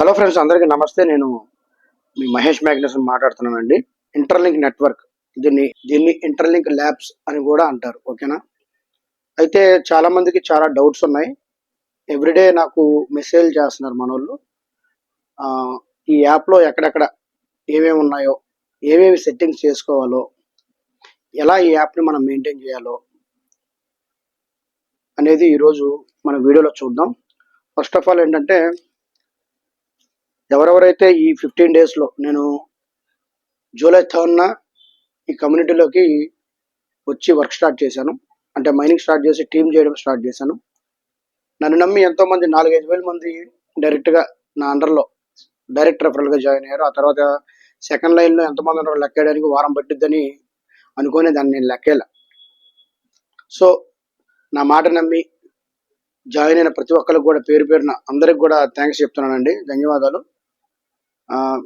Hello friends అందరికీ నమస్తే. నేను మీ మహేష్ మ్యాగ్నస్ మాట్లాడుతున్నానండి. ఇంటర్లింక్ నెట్వర్క్ దీన్ని దీన్ని ఇంటర్లింక్ ల్యాబ్స్ అని కూడా అంటారు. ఓకేనా? అయితే చాలా మందికి చాలా డౌట్స్ ఉన్నాయి. ఎవ్రీడే నాకు మెసేజ్ చేస్తున్నారు మనోళ్ళు. ఈ యాప్లో ఎక్కడెక్కడ ఏమేమి ఉన్నాయో ఏమేమి సెట్టింగ్స్ చేసుకోవాలో ఎలా ఈ యాప్ని మనం మెయింటైన్ చేయాలో అనేది ఈరోజు మన వీడియోలో చూద్దాం. ఫస్ట్ ఆఫ్ ఆల్ ఏంటంటే ఎవరెవరైతే ఈ ఫిఫ్టీన్ డేస్లో నేను జూలై థర్డ్న ఈ కమ్యూనిటీలోకి వచ్చి వర్క్ స్టార్ట్ చేశాను. అంటే మైనింగ్ స్టార్ట్ చేసి టీమ్ చేయడం స్టార్ట్ చేశాను. నన్ను నమ్మి ఎంతోమంది నాలుగైదు వేల మంది డైరెక్ట్గా నా అండర్లో డైరెక్ట్ రెఫరల్గా జాయిన్ అయ్యారు. ఆ తర్వాత సెకండ్ లైన్లో ఎంతమంది ఉన్నారో లెక్కేయడానికి వారం పట్టిద్దని అనుకునే దాన్ని నేను లెక్కేలా సో నా మాట నమ్మి జాయిన్ అయిన ప్రతి ఒక్కరికి కూడా పేరు పేరున అందరికి కూడా థ్యాంక్స్ చెప్తున్నానండి. ధన్యవాదాలు.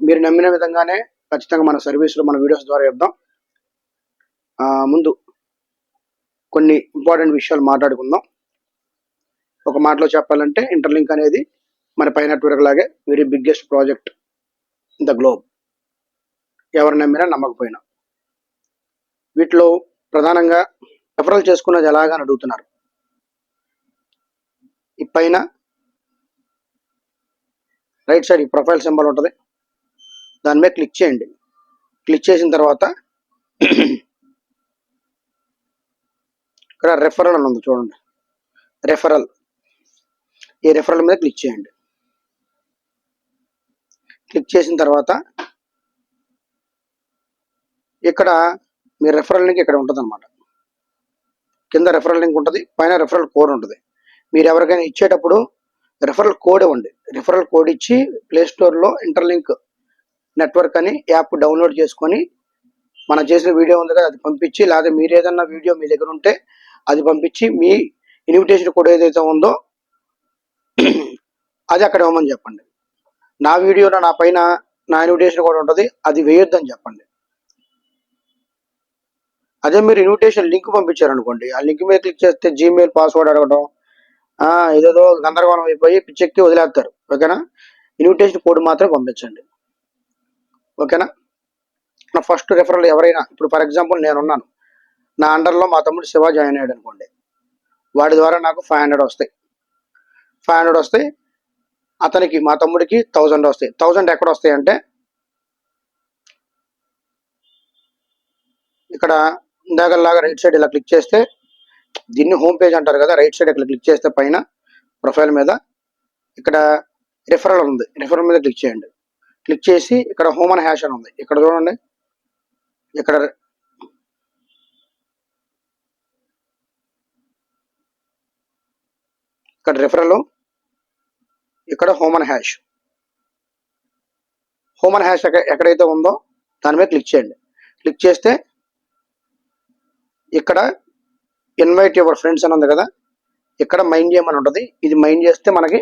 మీరు నమ్మిన విధంగానే ఖచ్చితంగా మన సర్వీసులు మన వీడియోస్ ద్వారా చెప్దాం. ముందు కొన్ని ఇంపార్టెంట్ విషయాలు మాట్లాడుకుందాం. ఒక మాటలో చెప్పాలంటే ఇంటర్లింక్ అనేది మన పై నెట్వర్క్ లాగే very biggest project in the globe. ఎవరు నమ్మినా నమ్మకపోయినా. వీటిలో ప్రధానంగా రెఫరల్ చేసుకున్నది ఎలాగని అడుగుతున్నారు. ఈ పైన రైట్ సైడ్ ఈ ప్రొఫైల్ సింబల్ ఉంటుంది. దాని మీద క్లిక్ చేయండి. క్లిక్ చేసిన తర్వాత ఇక్కడ రెఫరల్ అని ఉంది చూడండి. రెఫరల్ ఈ రెఫరల్ మీద క్లిక్ చేయండి. క్లిక్ చేసిన తర్వాత ఇక్కడ మీ రెఫరల్ లింక్ ఇక్కడ ఉంటుంది అనమాట కింద రెఫరల్ లింక్ ఉంటుంది పైన రెఫరల్ కోడ్ ఉంటుంది. మీరు ఎవరికైనా ఇచ్చేటప్పుడు రెఫరల్ కోడ్ ఇవ్వండి. రెఫరల్ కోడ్ ఇచ్చి ప్లే స్టోర్లో ఇంటర్లింక్ నెట్వర్క్ అని యాప్ డౌన్లోడ్ చేసుకొని మనం చేసిన వీడియో ఉంది కదా అది పంపించి లేదా మీరు ఏదన్నా వీడియో మీ దగ్గర ఉంటే అది పంపించి మీ ఇన్విటేషన్ కోడ్ ఏదైతే ఉందో అది అక్కడ ఇవ్వమని చెప్పండి. నా వీడియోలో నా పైన నా ఇన్విటేషన్ కోడ్ ఉంటుంది అది వేయొద్దని చెప్పండి. అదే మీరు ఇన్విటేషన్ లింక్ పంపించారనుకోండి ఆ లింక్ మీద క్లిక్ చేస్తే జీమెయిల్ పాస్వర్డ్ అడగడం ఏదేదో గందరగోళం అయిపోయి పిచ్చెక్కి వదిలేస్తారు ఓకేనా? ఇన్విటేషన్ కోడ్ మాత్రం పంపించండి. ఓకేనా? నా ఫస్ట్ రెఫరల్ ఎవరైనా ఇప్పుడు ఫర్ ఎగ్జాంపుల్ నేను ఉన్నాను నా అండర్లో మా తమ్ముడు శివ జాయిన్ అయ్యాడు అనుకోండి. వాడి ద్వారా నాకు ఫైవ్ హండ్రెడ్ వస్తాయి. ఫైవ్ హండ్రెడ్ వస్తాయి. అతనికి మా తమ్ముడికి థౌజండ్ వస్తాయి. థౌజండ్ ఎక్కడ వస్తాయి అంటే ఇక్కడ ఇందాకలాగా రైట్ సైడ్ ఇలా క్లిక్ చేస్తే దీన్ని హోమ్ పేజ్ అంటారు కదా రైట్ సైడ్ ఇక్కడ క్లిక్ చేస్తే పైన ప్రొఫైల్ మీద ఇక్కడ రిఫరల్ ఉంది. రిఫరల్ మీద క్లిక్ చేయండి. క్లిక్ చేసి ఇక్కడ హోమ్ అండ్ హ్యాష్ అని ఉంది. ఇక్కడ చూడండి. ఇక్కడ ఇక్కడ రిఫరల్ ఇక్కడ home and hash home and hash ఎక్కడైతే ఉందో దాని మీద క్లిక్ చేయండి. క్లిక్ చేస్తే ఇక్కడ ఇన్వైట్ యువర్ ఫ్రెండ్స్ అని ఉంది కదా. ఇక్కడ మైండ్ చేయమని ఉంటుంది. ఇది మైండ్ చేస్తే మనకి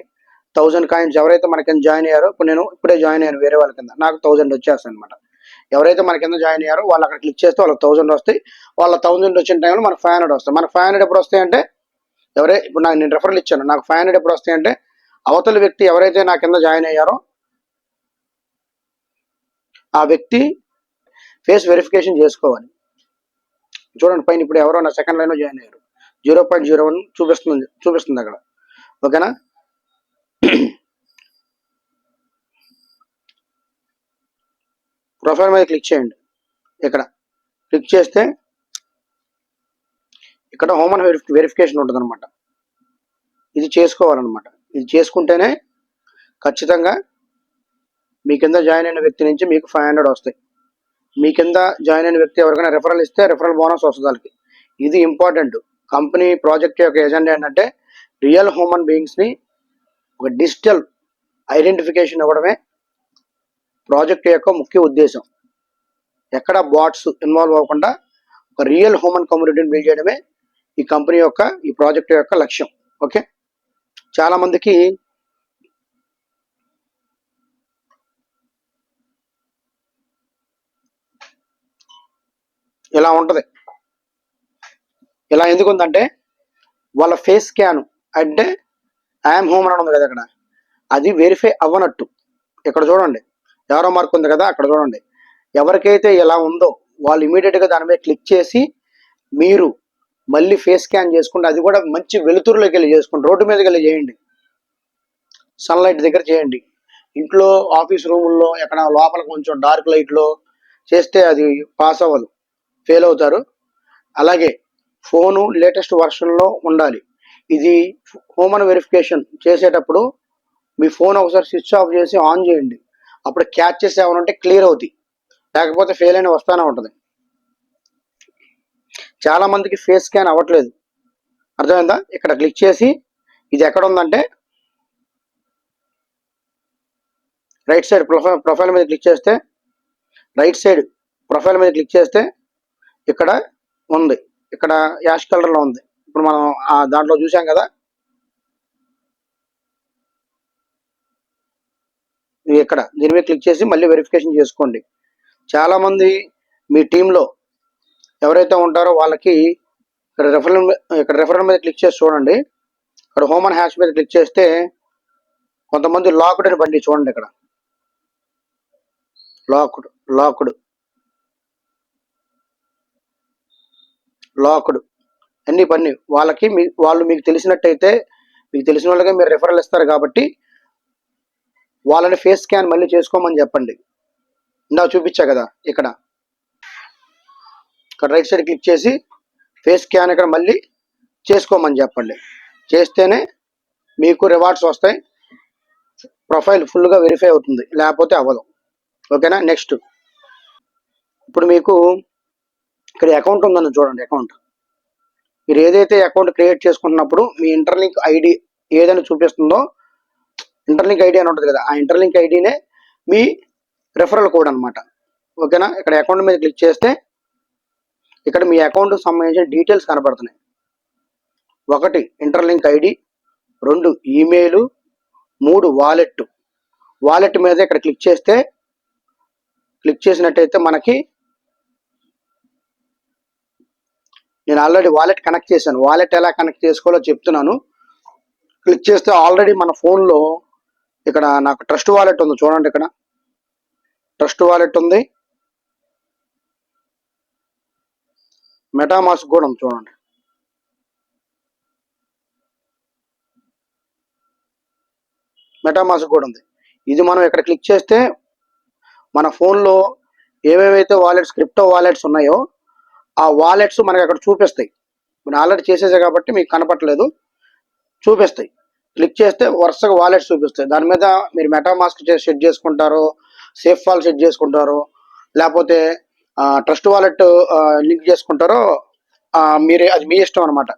థౌజండ్ కాయిన్స్ ఎవరైతే మన కింద జాయిన్ అయ్యారో ఇప్పుడు నేను ఇప్పుడే జాయిన్ అయ్యాను వేరే వాళ్ళ కింద. నాకు థౌజండ్ వచ్చేస్తాయి అనమాట ఎవరైతే మన కింద జాయిన్ అయ్యారో వాళ్ళు అక్కడ క్లిక్ చేస్తే వాళ్ళకి థౌజండ్ వస్తాయి. వాళ్ళ థౌజండ్ వచ్చిన టైంలో మనకు ఫైవ్ హండ్రెడ్ వస్తాయి. మన ఫైవ్ హండ్రెడ్ ఎప్పుడు వస్తాయంటే ఎవరే ఇప్పుడు నాకు నేను రెఫరల్ ఇచ్చాను. నాకు ఫైవ్ హండ్రెడ్ ఎప్పుడు వస్తాయంటే అవతల వ్యక్తి ఎవరైతే నా కింద జాయిన్ అయ్యారో ఆ వ్యక్తి ఫేస్ వెరిఫికేషన్ చేసుకోవాలి. చూడండి పైన ఇప్పుడు ఎవరో నా సెకండ్ లైన్లో జాయిన్ అయ్యారు. జీరో పాయింట్ జీరో వన్ చూపిస్తుంది చూపిస్తుంది అక్కడ. ఓకేనా? ప్రొఫైల్ మీద క్లిక్ చేయండి. ఇక్కడ క్లిక్ చేస్తే ఇక్కడ హోమ్ అండ్ వెరిఫికేషన్ ఉంటుంది అనమాట ఇది చేసుకోవాలన్నమాట. ఇది చేసుకుంటేనే ఖచ్చితంగా మీ కింద జాయిన్ అయిన వ్యక్తి నుంచి మీకు ఫైవ్ హండ్రెడ్ వస్తాయి. మీ కింద జాయిన్ అయిన వ్యక్తి ఎవరికైనా రెఫరల్ ఇస్తే రెఫరల్ బోనస్ వస్తుంది వాళ్ళకి. ఇది ఇంపార్టెంట్ కంపెనీ ప్రాజెక్ట్ యొక్క ఎజెండా ఏంటంటే రియల్ హ్యూమన్ బీయింగ్స్ని ఒక డిజిటల్ ఐడెంటిఫికేషన్ ఇవ్వడమే ప్రాజెక్ట్ యొక్క ముఖ్య ఉద్దేశం. ఎక్కడ బాట్స్ ఇన్వాల్వ్ అవ్వకుండా ఒక రియల్ హ్యూమన్ కమ్యూనిటీని బిల్డ్ చేయడమే ఈ కంపెనీ యొక్క ఈ ప్రాజెక్ట్ యొక్క లక్ష్యం. ఓకే? చాలా మందికి ఇలా ఉంటది. ఇలా ఎందుకు ఉందంటే వాళ్ళ ఫేస్ స్కాన్ అంటే ఐఎమ్ హోమ్ అని ఉంది కదా అక్కడ. అది వెరిఫై అవ్వనట్టు. ఇక్కడ చూడండి. ఎవరో మార్క్ ఉంది కదా అక్కడ చూడండి. ఎవరికైతే ఎలా ఉందో వాళ్ళు ఇమీడియట్గా దాని మీద క్లిక్ చేసి మీరు మళ్ళీ ఫేస్ స్కాన్ చేసుకుంటే అది కూడా మంచి వెలుతురులోకి వెళ్ళి చేసుకోండి రోడ్డు మీదకి వెళ్ళి చేయండి. సన్లైట్ దగ్గర చేయండి. ఇంట్లో ఆఫీస్ రూముల్లో ఎక్కడ లోపల కొంచెం డార్క్ లైట్లో చేస్తే అది పాస్ అవ్వదు. ఫెయిల్ అవుతారు. అలాగే ఫోను లేటెస్ట్ వర్షన్లో ఉండాలి. ఇది హ్యూమన్ వెరిఫికేషన్ చేసేటప్పుడు మీ ఫోన్ ఒకసారి స్విచ్ ఆఫ్ చేసి ఆన్ చేయండి. అప్పుడు క్యాచ్ చేసి ఏమైనా ఉంటే క్లియర్ అవుతాయి లేకపోతే ఫెయిల్ అయిన వస్తానే ఉంటుంది. చాలా మందికి ఫేస్ స్కాన్ అవ్వట్లేదు. అర్థమైందా? ఇక్కడ క్లిక్ చేసి ఇది ఎక్కడ ఉందంటే రైట్ సైడ్ ప్రొఫైల్ ప్రొఫైల్ మీద క్లిక్ చేస్తే రైట్ సైడ్ ప్రొఫైల్ మీద క్లిక్ చేస్తే ఇక్కడ ఉంది. ఇక్కడ యాష్ కలర్లో ఉంది. ఇప్పుడు మనం ఆ దాంట్లో చూసాం కదా? ఇక్కడ దీని మీద క్లిక్ చేసి మళ్ళీ వెరిఫికేషన్ చేసుకోండి. చాలా మంది మీ టీంలో ఎవరైతే ఉంటారో వాళ్ళకి ఇక్కడ రెఫరల్ ఇక్కడ రెఫరల్ మీద క్లిక్ చేసి చూడండి. ఇక్కడ హోమ్ అండ్ హ్యాష్ మీద క్లిక్ చేస్తే కొంతమంది లాక్డ్ అని బండి చూడండి ఇక్కడ. లాక్డ్ లాక్డ్ లాక్డ్ అన్ని పని వాళ్ళకి మీ వాళ్ళు మీకు తెలిసినట్టయితే మీకు తెలిసిన వాళ్ళకే మీరు రెఫరల్ ఇస్తారు కాబట్టి వాళ్ళని ఫేస్ స్కాన్ మళ్ళీ చేసుకోమని చెప్పండి. ఇందా చూపించా కదా ఇక్కడ. ఇక్కడ రైట్ సైడ్ క్లిక్ చేసి ఫేస్ స్కాన్ ఇక్కడ మళ్ళీ చేసుకోమని చెప్పండి. చేస్తేనే మీకు రివార్డ్స్ వస్తాయి. ప్రొఫైల్ ఫుల్గా వెరిఫై అవుతుంది. లేకపోతే అవ్వదు. ఓకేనా? నెక్స్ట్ ఇప్పుడు మీకు ఇక్కడ అకౌంట్ ఉందని చూడండి అకౌంట్ మీరు ఏదైతే అకౌంట్ క్రియేట్ చేసుకుంటున్నప్పుడు మీ ఇంటర్లింక్ ఐడి ఏదైనా చూపిస్తుందో ఇంటర్లింక్ ఐడి అని ఉంటుంది కదా ఆ ఇంటర్లింక్ ఐడినే మీ రెఫరల్ కోడ్ అనమాట ఓకేనా? ఇక్కడ అకౌంట్ మీద క్లిక్ చేస్తే ఇక్కడ మీ అకౌంట్ సంబంధించిన డీటెయిల్స్ కనబడుతున్నాయి ఒకటి ఇంటర్లింక్ ఐడి రెండు ఈమెయిల్ మూడు వాలెట్ వాలెట్ మీద ఇక్కడ క్లిక్ చేస్తే క్లిక్ చేసినట్టయితే మనకి నేను ఆల్రెడీ వాలెట్ కనెక్ట్ చేశాను. వాలెట్ ఎలా కనెక్ట్ చేసుకోవాలో చెప్తున్నాను. క్లిక్ చేస్తే ఆల్రెడీ మన ఫోన్లో ఇక్కడ నాకు ట్రస్ట్ వాలెట్ ఉంది. చూడండి ఇక్కడ. ట్రస్ట్ వాలెట్ ఉంది. మెటామాస్క్ కూడా ఉంది చూడండి. మెటామాస్క్ కూడా ఉంది. ఇది మనం ఇక్కడ క్లిక్ చేస్తే మన ఫోన్లో ఏవేవైతే వాలెట్స్ క్రిప్టో వాలెట్స్ ఉన్నాయో ఆ వాలెట్స్ మనకి అక్కడ చూపిస్తాయి. నేను ఆల్రెడీ చేసేసే కాబట్టి మీకు కనపట్లేదు చూపిస్తాయి. క్లిక్ చేస్తే వరుసగా వాలెట్స్ చూపిస్తాయి. దాని మీద మీరు మెటామాస్క్ సెట్ చేసుకుంటారు సేఫ్ ఫాల్ సెట్ చేసుకుంటారు లేకపోతే ట్రస్ట్ వాలెట్ లింక్ చేసుకుంటారో మీరే అది మీ ఇష్టం అనమాట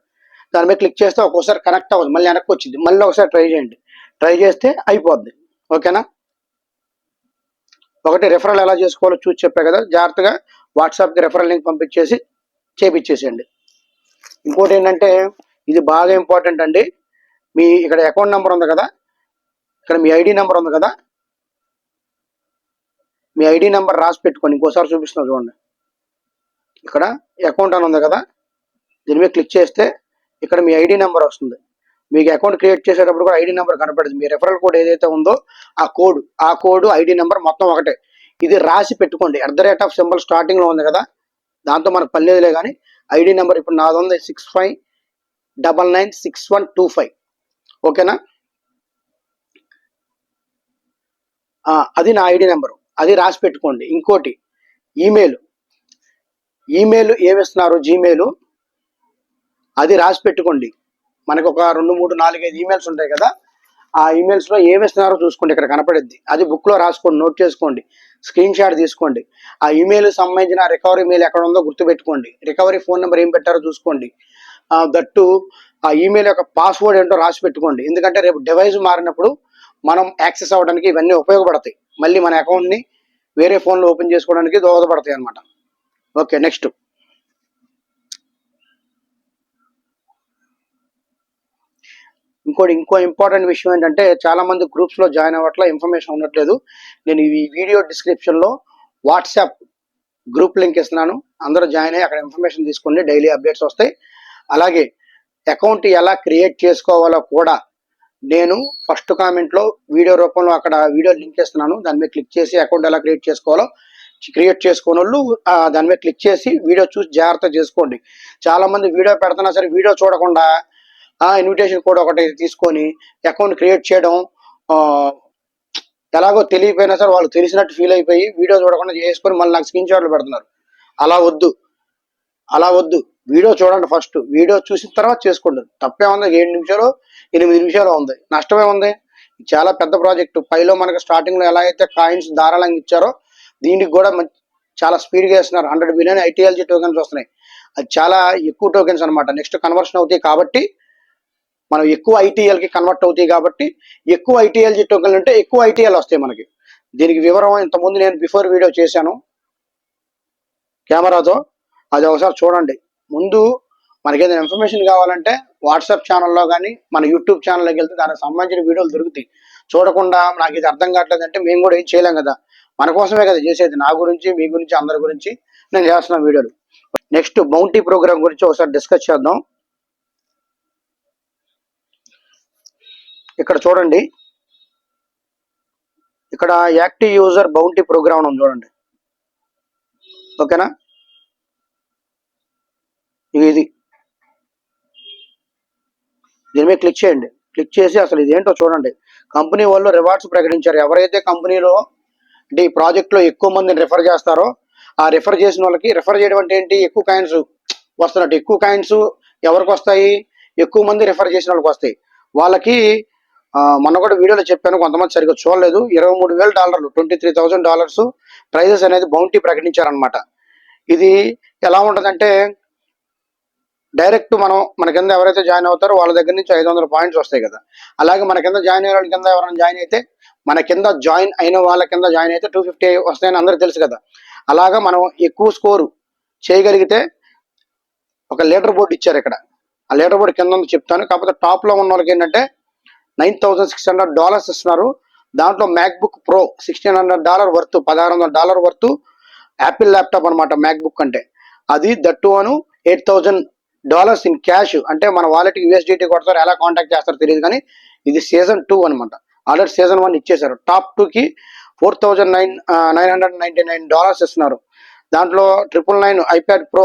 దాని మీద క్లిక్ చేస్తే ఒక్కోసారి కనెక్ట్ అవ్వదు. మళ్ళీ వెనక్కి వచ్చింది. మళ్ళీ ఒకసారి ట్రై చేయండి. ట్రై చేస్తే అయిపోద్ది. ఓకేనా? ఒకటి రెఫరల్ ఎలా చేసుకోవాలో చూసి చెప్పా కదా. జాగ్రత్తగా వాట్సాప్కి రెఫరల్ లింక్ పంపించేసి చేపించేసేయండి ఇంకోటి ఏంటంటే ఇది బాగా ఇంపార్టెంట్ అండి. మీ ఇక్కడ అకౌంట్ నెంబర్ ఉంది కదా? ఇక్కడ మీ ఐడి నెంబర్ ఉంది కదా? మీ ఐడి నెంబర్ రాసి పెట్టుకోండి. ఇంకోసారి చూపిస్తున్నా చూడండి. ఇక్కడ అకౌంట్ అని ఉంది కదా? దీని మీద క్లిక్ చేస్తే ఇక్కడ మీ ఐడి నెంబర్ వస్తుంది. మీకు అకౌంట్ క్రియేట్ చేసేటప్పుడు కూడా ఐడి నెంబర్ కనపడుతుంది మీ రెఫరల్ కోడ్ ఏదైతే ఉందో ఆ కోడ్ ఆ కోడ్ ఐడి నెంబర్ మొత్తం ఒకటే. ఇది రాసి పెట్టుకోండి. At the rate of symbol స్టార్టింగ్లో ఉంది కదా? దాంతో మనకు పనిలేదులే కానీ ఐడి నెంబర్ ఇప్పుడు నాది ఉంది six five double nine six one two five. ఓకేనా? అది నా ఐడి నెంబరు. అది రాసి పెట్టుకోండి. ఇంకోటి ఈమెయిల్. Email ఏమిస్తున్నారు Gmail. అది రాసి పెట్టుకోండి. మనకు ఒక రెండు మూడు నాలుగైదు ఈమెయిల్స్ ఉంటాయి కదా ఆ ఈమెయిల్స్లో ఏమిస్తున్నారో చూసుకోండి. ఇక్కడ కనపడుద్ది అది బుక్లో రాసుకోండి. నోట్ చేసుకోండి. స్క్రీన్ షాట్ తీసుకోండి. ఆ ఈమెయిల్ సంబంధించిన రికవరీ మెయిల్ ఎక్కడ ఉందో గుర్తుపెట్టుకోండి. రికవరీ ఫోన్ నెంబర్ ఏం పెట్టారో చూసుకోండి. దట్టు ఆ ఈమెయిల్ యొక్క పాస్వర్డ్ ఏంటో రాసి పెట్టుకోండి. ఎందుకంటే రేపు డివైస్ మారినప్పుడు మనం యాక్సెస్ అవ్వడానికి ఇవన్నీ ఉపయోగపడతాయి. మళ్ళీ మన అకౌంట్ని వేరే ఫోన్లో ఓపెన్ చేసుకోవడానికి దోహదపడతాయి అన్నమాట. Okay next. ఇంకోటి ఇంకో ఇంపార్టెంట్ విషయం ఏంటంటే చాలా మంది గ్రూప్స్లో జాయిన్ అవ్వట్ల ఇన్ఫర్మేషన్ ఉండట్లేదు. నేను ఈ వీడియో డిస్క్రిప్షన్లో వాట్సాప్ గ్రూప్ లింక్ ఇస్తున్నాను. అందరూ జాయిన్ అయ్యి అక్కడ ఇన్ఫర్మేషన్ తీసుకోండి. డైలీ అప్డేట్స్ వస్తాయి. అలాగే అకౌంట్ ఎలా క్రియేట్ చేసుకోవాలో కూడా నేను ఫస్ట్ కామెంట్లో వీడియో రూపంలో అక్కడ వీడియో లింక్ ఇస్తున్నాను. దాని మీద క్లిక్ చేసి అకౌంట్ ఎలా క్రియేట్ చేసుకోవాలో క్రియేట్ చేసుకున్న వాళ్ళు దాని మీద క్లిక్ చేసి వీడియో చూసి జాగ్రత్త చేసుకోండి. చాలా మంది వీడియో పెడుతున్నా సరే వీడియో చూడకుండా ఆ ఇన్విటేషన్ కోడ్ ఒకటి తీసుకొని అకౌంట్ క్రియేట్ చేయడం ఎలాగో తెలియపోయినా సరే వాళ్ళు తెలిసినట్టు ఫీల్ అయిపోయి వీడియో చూడకుండా చేసుకొని మళ్ళీ నాకు స్క్రీన్ షాట్లు పెడుతున్నారు. అలా వద్దు. అలా వద్దు. వీడియో చూడండి ఫస్ట్ వీడియో చూసిన తర్వాత చేసుకోండి. తప్పే ఉంది. ఏడు నిమిషాలు ఎనిమిది నిమిషాలు ఉంది. నష్టమే ఉంది. చాలా పెద్ద ప్రాజెక్టు పైలో మనకి స్టార్టింగ్లో ఎలా అయితే కాయిన్స్ ధారాళంగా ఇచ్చారో దీనికి కూడా చాలా స్పీడ్గా వేస్తున్నారు. హండ్రెడ్ బిలియన్ ఐటీఎల్జీ టోకెన్స్ వస్తున్నాయి. అది చాలా ఎక్కువ టోకెన్స్ అన్నమాట. నెక్స్ట్ కన్వర్షన్ అవుతాయి కాబట్టి మనం ఎక్కువ ఐటీఎల్కి కన్వర్ట్ అవుతాయి కాబట్టి ఎక్కువ ఐటీఎల్ టోకెన్లు ఉంటే ఎక్కువ ఐటీఎల్ వస్తాయి మనకి. దీనికి వివరం ఇంతకుముందు నేను బిఫోర్ వీడియో చేశాను. కెమెరాతో అది ఒకసారి చూడండి. ముందు మనకి ఏదైనా ఇన్ఫర్మేషన్ కావాలంటే వాట్సాప్ ఛానల్లో కానీ మన యూట్యూబ్ ఛానల్లోకి వెళ్తే దానికి సంబంధించిన వీడియోలు దొరుకుతాయి. చూడకుండా నాకు ఇది అర్థం కావట్లేదు అంటే మేము కూడా ఏం చేయలేం కదా. మన కోసమే కదా చేసేది. నా గురించి మీ గురించి అందరి గురించి నేను చేస్తున్న వీడియోలు నెక్స్ట్ బౌంటీ ప్రోగ్రామ్ గురించి ఒకసారి డిస్కస్ చేద్దాం. ఇక్కడ చూడండి. ఇక్కడ యాక్టివ్ యూజర్ బౌంటీ ప్రోగ్రామ్ ఉంది చూడండి. ఓకేనా? ఇది. దీని మీద క్లిక్ చేయండి. క్లిక్ చేసి అసలు ఇదేంటో చూడండి. కంపెనీ వాళ్ళు రివార్డ్స్ ప్రకటించారు. ఎవరైతే కంపెనీలో అంటే ఈ ప్రాజెక్ట్లో ఎక్కువ మందిని రిఫర్ చేస్తారో ఆ రిఫర్ చేసిన వాళ్ళకి రిఫర్ చేయడం అంటే ఏంటి? ఎక్కువ కాయిన్స్ వస్తున్నట్టు. ఎక్కువ కాయిన్స్ ఎవరికి వస్తాయి? ఎక్కువ మంది రిఫర్ చేసిన వాళ్ళకి వస్తాయి. వాళ్ళకి మొన్న కూడా వీడియోలో చెప్పాను కొంతమంది సరిగ్గా చూడలేదు. ఇరవై మూడు వేల డాలర్లు twenty three thousand dollars prizes అనేది బౌంటీ ప్రకటించారనమాట ఇది ఎలా ఉంటుందంటే డైరెక్ట్ మనం మన కింద ఎవరైతే జాయిన్ అవుతారో వాళ్ళ దగ్గర నుంచి ఐదు వందల పాయింట్స్ వస్తాయి కదా. అలాగే మన కింద జాయిన్ అయిన వాళ్ళ కింద ఎవరైనా జాయిన్ అయితే మన కింద జాయిన్ అయిన వాళ్ళ కింద జాయిన్ అయితే టూ ఫిఫ్టీ వస్తాయని అందరూ తెలుసు కదా. అలాగా మనం ఎక్కువ స్కోరు చేయగలిగితే ఒక లీటర్ బోర్డు ఇచ్చారు ఇక్కడ. ఆ లీటర్ బోర్డు కింద చెప్తాను. కాకపోతే టాప్లో ఉన్న వాళ్ళకి ఏంటంటే nine thousand six hundred dollars ఇస్తున్నారు. దాంట్లో MacBook pro sixteen hundred dollar worth పదహారు వందల డాలర్ వర్త్ యాపిల్ ల్యాప్టాప్ అనమాట మ్యాక్బుక్ అంటే. అది that Anu eight thousand dollars in cash. అంటే మన వాలెట్ యూఎస్డిటీ కొడతారు ఎలా కాంటాక్ట్ చేస్తారో తెలియదు కానీ ఇది సీజన్ టూ అనమాట ఆల్రెడీ సీజన్ వన్ ఇచ్చేసారు టాప్ టూకి four thousand nine nine hundred ninety nine dollars ఇస్తున్నారు. దాంట్లో triple nine iPad pro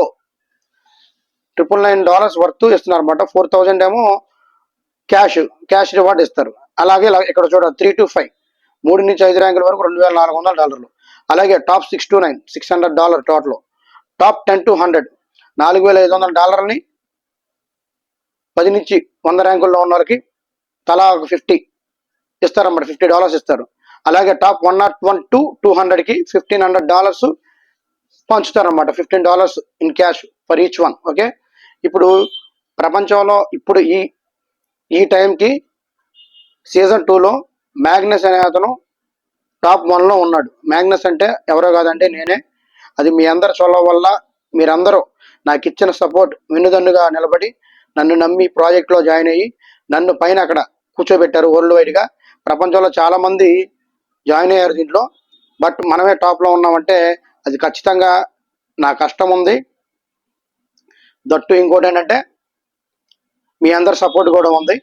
triple nine dollars worth ఇస్తున్నారు అనమాట ఫోర్ థౌజండ్ ఏమో క్యాష్ క్యాష్ రివార్డ్ ఇస్తారు. అలాగే ఇక్కడ చూడండి త్రీ టు ఫైవ్ మూడు నుంచి ఐదు ర్యాంకుల వరకు రెండు వేల నాలుగు వందల డాలర్లు. అలాగే top six to nine six hundred dollar total. Top ten to hundred నాలుగు వేల ఐదు వందల డాలర్ని పది నుంచి వంద ర్యాంకుల్లో ఉన్న వాళ్ళకి తలా ఒక ఫిఫ్టీ ఇస్తారన్నమాట ఫిఫ్టీ డాలర్స్ ఇస్తారు. అలాగే top one not one to two హండ్రెడ్కి fifteen hundred dollars పంచుతారన్నమాట fifteen dollars in cash for each one okay ఇప్పుడు ప్రపంచంలో ఇప్పుడు ఈ ఈ టైంకి సీజన్ టూలో మ్యాగ్నస్ అనే అతను టాప్ వన్లో ఉన్నాడు. మ్యాగ్నస్ అంటే ఎవరో కాదంటే నేనే. అది మీ అందరి చొల్ల వల్ల మీరందరూ నాకు ఇచ్చిన సపోర్ట్ వెన్నుదన్నుగా నిలబడి నన్ను నమ్మి ప్రాజెక్ట్లో జాయిన్ అయ్యి నన్ను పైన అక్కడ కూర్చోబెట్టారు వరల్డ్ వైడ్గా. ప్రపంచంలో చాలామంది జాయిన్ అయ్యారు దీంట్లో. బట్ మనమే టాప్లో ఉన్నామంటే అది ఖచ్చితంగా నా కష్టం ఉంది దట్టు ఇంకోటి ఏంటంటే మీ అందరి సపోర్ట్ కూడా ఉంది.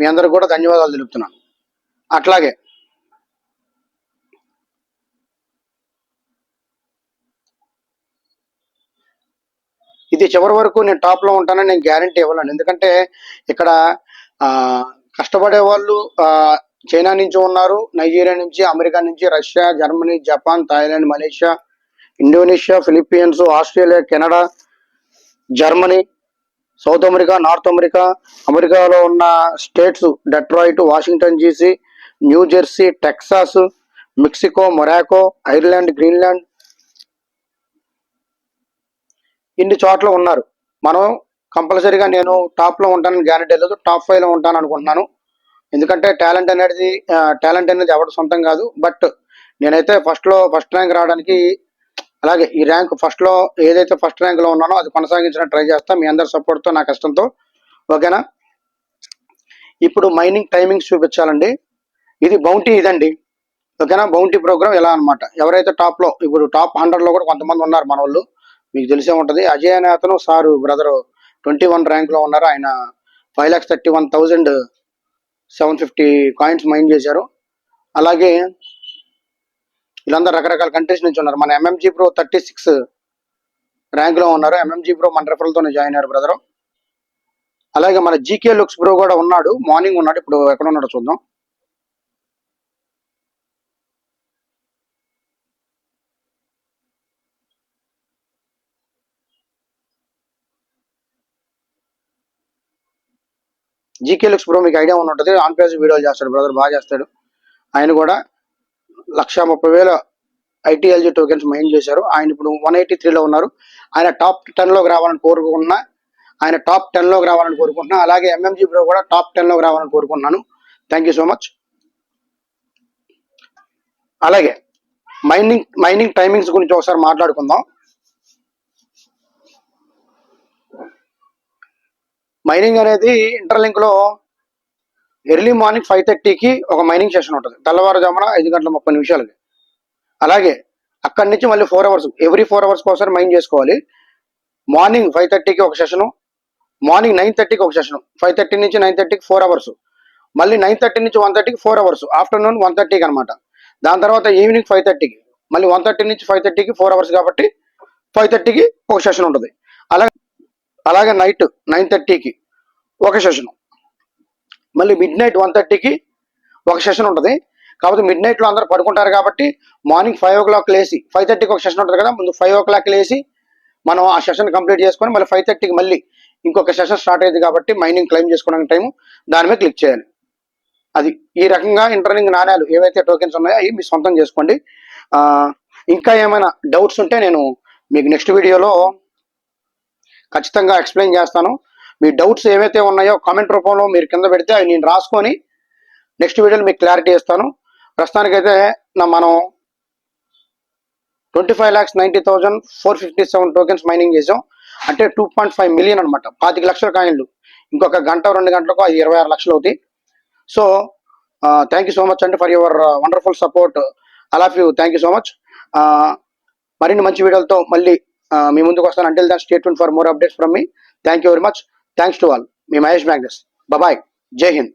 మీ అందరికి కూడా ధన్యవాదాలు తెలుపుతున్నాను. అట్లాగే ఇది చివరి వరకు నేను టాప్లో ఉంటానని నేను గ్యారంటీ ఇవ్వలేను. ఎందుకంటే ఇక్కడ కష్టపడే వాళ్ళు చైనా నుంచి ఉన్నారు నైజీరియా నుంచి అమెరికా నుంచి Russia Germany Japan Thailand Malaysia Indonesia Philippines Australia Canada Germany south America north America అమెరికాలో ఉన్న states Detroit Washington DC new Jersey Texas Mexico Morocco Ireland Greenland ఇన్ని చోట్ల ఉన్నారు. మనం కంపల్సరీగా నేను టాప్లో ఉంటానని గ్యారెంటీ లేదు. టాప్ ఫైవ్లో ఉంటాను అనుకుంటున్నాను. ఎందుకంటే టాలెంట్ అనేది టాలెంట్ అనేది ఎవరి సొంతం కాదు. బట్ నేనైతే ఫస్ట్లో ఫస్ట్ ర్యాంక్ రావడానికి అలాగే ఈ ర్యాంక్ ఫస్ట్లో ఏదైతే ఫస్ట్ ర్యాంక్లో ఉన్నానో అది కొనసాగించడం ట్రై చేస్తా. మీ అందరి సపోర్ట్తో నా కష్టంతో. ఓకేనా? ఇప్పుడు మైనింగ్ టైమింగ్స్ చూపించాలండి. ఇది బౌంటీ ఇదండి. ఓకేనా? బౌంటీ ప్రోగ్రామ్ ఎలా అనమాట ఎవరైతే టాప్లో ఇప్పుడు టాప్ హండ్రెడ్లో కూడా కొంతమంది ఉన్నారు మన వాళ్ళు. మీకు తెలిసే ఉంటది. అజయ్ అనే అతను సారు బ్రదర్ ట్వంటీ వన్ ర్యాంక్లో ఉన్నారు. ఆయన five lakhs thirty one thousand seven fifty coins mine చేశారు. అలాగే వీళ్ళందరూ రకరకాల కంట్రీస్ నుంచి ఉన్నారు. మన ఎంఎంజీ ప్రో థర్టీ సిక్స్ ర్యాంక్లో ఉన్నారు. ఎంఎంజీ ప్రో మన రెఫరల్తోనే జాయిన్ అయ్యారు బ్రదరు అలాగే మన జీకే లుక్స్ బ్రో కూడా ఉన్నాడు. మార్నింగ్ ఉన్నాడు. ఇప్పుడు ఎక్కడ ఉన్నాడో చూద్దాం. జీకే లుక్స్ బ్రో మీకు ఐడియా ఉంటుంది ఆన్ పేజ్ వీడియోలు చేస్తాడు బ్రదర్ బాగా చేస్తాడు. ఆయన కూడా లక్ష ముప్పై వేల ఐటీఎల్జీ టోకెన్స్ మైన్ చేశారు. ఆయన ఇప్పుడు వన్ ఎయిటీ త్రీలో ఉన్నారు. ఆయన టాప్ టెన్లోకి రావాలని కోరుకుంటున్నా. ఆయన టాప్ టెన్లోకి రావాలని కోరుకుంటున్నా. అలాగే ఎంఎంజీ బ్రో కూడా టాప్ టెన్లోకి రావాలని కోరుకుంటున్నాను. థ్యాంక్ యూ సో మచ్ అలాగే మైనింగ్ మైనింగ్ టైమింగ్స్ గురించి ఒకసారి మాట్లాడుకుందాం. మైనింగ్ అనేది ఇంటర్లింక్లో ఎర్లీ మార్నింగ్ ఫైవ్ థర్టీకి ఒక మైనింగ్ సెషన్ ఉంటుంది. తెల్లవారుజామున ఐదు గంటల ముప్పై నిమిషాలకి. అలాగే అక్కడి నుంచి మళ్ళీ four hours every four hours ఒకసారి మైన్ చేసుకోవాలి. మార్నింగ్ ఫైవ్ థర్టీకి ఒక సెషను మార్నింగ్ నైన్ థర్టీకి ఒక సెషను. ఫైవ్ థర్టీ నుంచి నైన్ థర్టీకి ఫోర్ అవర్స్. మళ్ళీ నైన్ థర్టీ నుంచి వన్ థర్టీకి ఫోర్ అవర్స్. ఆఫ్టర్నూన్ వన్ థర్టీకి అనమాట దాని తర్వాత ఈవినింగ్ ఫైవ్ థర్టీకి. మళ్ళీ వన్ థర్టీ నుంచి ఫైవ్ థర్టీకి ఫోర్ అవర్స్ కాబట్టి ఫైవ్ థర్టీకి ఒక సెషన్ ఉంటుంది. అలాగే అలాగే నైట్ నైన్ థర్టీకి ఒక సెషను. మళ్ళీ మిడ్ నైట్ వన్ థర్టీకి ఒక సెషన్ ఉంటుంది. కాకపోతే మిడ్ నైట్లో అందరూ పడుకుంటారు కాబట్టి మార్నింగ్ ఫైవ్ ఓ క్లాక్ లేసి ఫైవ్ థర్టీకి ఒక సెషన్ ఉంటుంది కదా ముందు ఫైవ్ ఓ క్లాక్ లేసి మనం ఆ సెషన్ కంప్లీట్ చేసుకొని మళ్ళీ ఫైవ్ థర్టీకి మళ్ళీ ఇంకొక సెషన్ స్టార్ట్ అయ్యింది కాబట్టి మైనింగ్ క్లెయిమ్ చేసుకోవడానికి టైం దాని మీద క్లిక్ చేయాలి. అది ఈ రకంగా ఇంటర్నింగ్ నాణ్యాలు ఏవైతే టోకెన్స్ ఉన్నాయో అవి మీ సొంతం చేసుకోండి. ఇంకా ఏమైనా డౌట్స్ ఉంటే నేను మీకు నెక్స్ట్ వీడియోలో ఖచ్చితంగా ఎక్స్ప్లెయిన్ చేస్తాను. మీ డౌట్స్ ఏవైతే ఉన్నాయో కామెంట్ రూపంలో మీరు కింద పెడితే అవి నేను రాసుకొని నెక్స్ట్ వీడియోలో మీకు క్లారిటీ ఇస్తాను. ప్రస్తుతానికైతే నా మనం twenty five lakhs ninety thousand four fifty seven tokens mining చేసాం. అంటే టూ పాయింట్ ఫైవ్ మిలియన్ అనమాట పాతిక లక్షల కాయిన్లు. ఇంకొక గంట రెండు గంటలకు అది ఇరవై ఆరు లక్షలు అవుతాయి. So thank you so much అండి for your wonderful support all of you thank you so much మరిన్ని మంచి వీడియోలతో మళ్ళీ మీ ముందుకు వస్తాను. Until then stay tuned for more updates from me thank you very much thanks to all me Mahesh Magnus boy జై హింద్